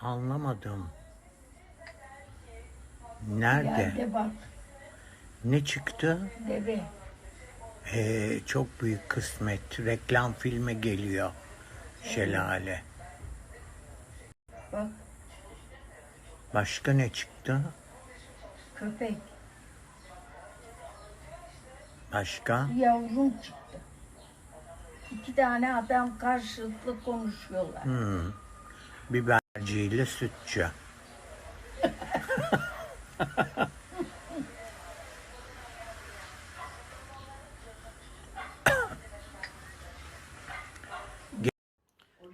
Anlamadım. Nerede? Yerde bak Ne çıktı? deve. Ee, çok büyük kısmet. Reklam filme geliyor. Şelale. Bak Başka ne çıktı? köpek. Başka? Yavrum çıktı. İki tane adam karşılıklı konuşuyorlar. Hmm. Biberciyle sütçü.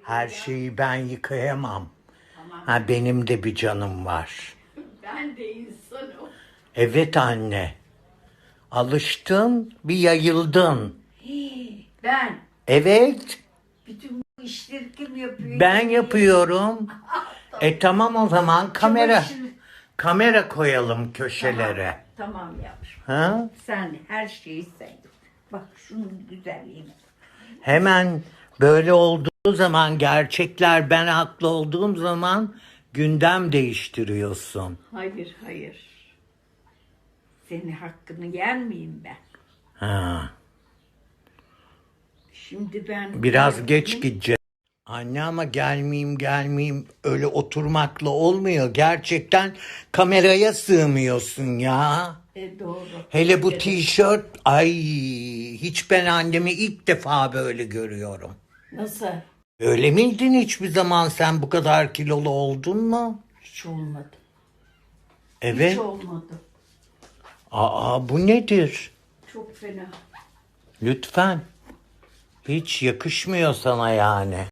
Her şeyi ben yıkayamam. Ha, benim de bir canım var. Ben de insanım. Evet anne. Alıştın, bir yayıldın. Ben. Evet, Bütün bu işleri kim yapıyor? ben yapıyorum. E tamam o zaman kamera Çamaşır- kamera koyalım köşelere. Tamam yavrum. Ha? Sen her şeyi sen. Bak şunun güzelliğine. Hemen böyle olduğu zaman gerçekler ben haklı olduğum zaman gündem değiştiriyorsun. Hayır hayır. Senin hakkını yer miyim ben? Ha. Şimdi ben... Biraz geç gideceğiz. Anne ama gelmeyeyim gelmeyeyim öyle oturmakla olmuyor. Gerçekten kameraya sığmıyorsun ya. E, doğru. Hele bu tişört ay hiç ben annemi ilk defa böyle görüyorum. Nasıl? Öyle miydin hiçbir zaman sen bu kadar kilolu oldun mu? Hiç olmadı. Evet. Hiç olmadı. Aa bu nedir? Çok fena. Lütfen. Hiç yakışmıyor sana yani.